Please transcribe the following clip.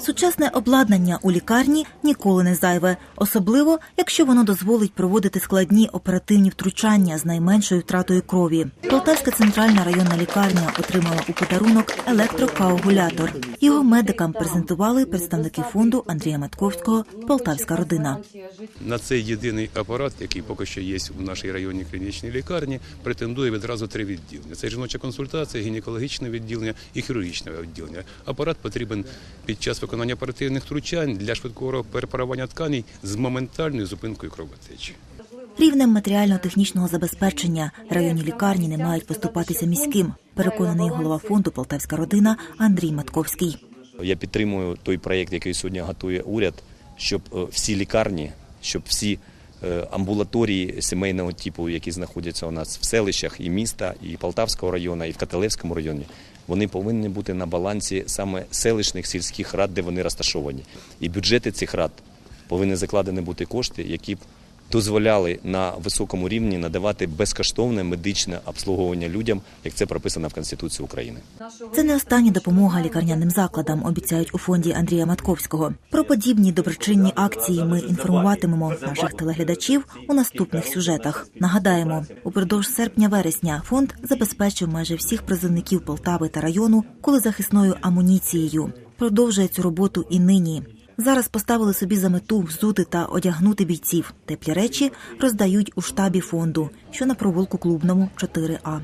Сучасне обладнання у лікарні ніколи не зайве, особливо якщо воно дозволить проводити складні оперативні втручання з найменшою втратою крові. Полтавська центральна районна лікарня отримала у подарунок електрокоагулятор. Його медикам презентували представники фонду Андрія Матковського Полтавська родина. На цей єдиний апарат, який поки що є в нашій районній клінічній лікарні, претендує відразу три відділення: це жіноча консультація, гінекологічне відділення і хірургічне відділення. Апарат потрібен під час виконання оперативних втручань для швидкого перепарування тканей з моментальною зупинкою кровотечі. Рівнем матеріально-технічного забезпечення районні лікарні не мають поступатися міським. Переконаний голова фонду Полтавська родина Андрій Матковський. Я підтримую той проєкт, який сьогодні готує уряд, щоб е, всі лікарні, щоб всі амбулаторії сімейного типу, які знаходяться у нас в селищах і міста, і Полтавського району, і в Каталевському районі, вони повинні бути на балансі саме селищних сільських рад, де вони розташовані. І бюджети цих рад повинні закладені бути кошти, які б дозволяли на високому рівні надавати безкоштовне медичне обслуговування людям, як це прописано в Конституції України. Це не остання допомога лікарняним закладам, обіцяють у фонді Андрія Матковського. Про подібні доброчинні акції ми інформуватимемо наших телеглядачів у наступних сюжетах. Нагадаємо, упродовж серпня-вересня фонд забезпечив майже всіх призовників Полтави та району кулезахисною амуніцією. Продовжує цю роботу і нині. Зараз поставили собі за мету взути та одягнути бійців. Теплі речі роздають у штабі фонду, що на провулку клубному 4А.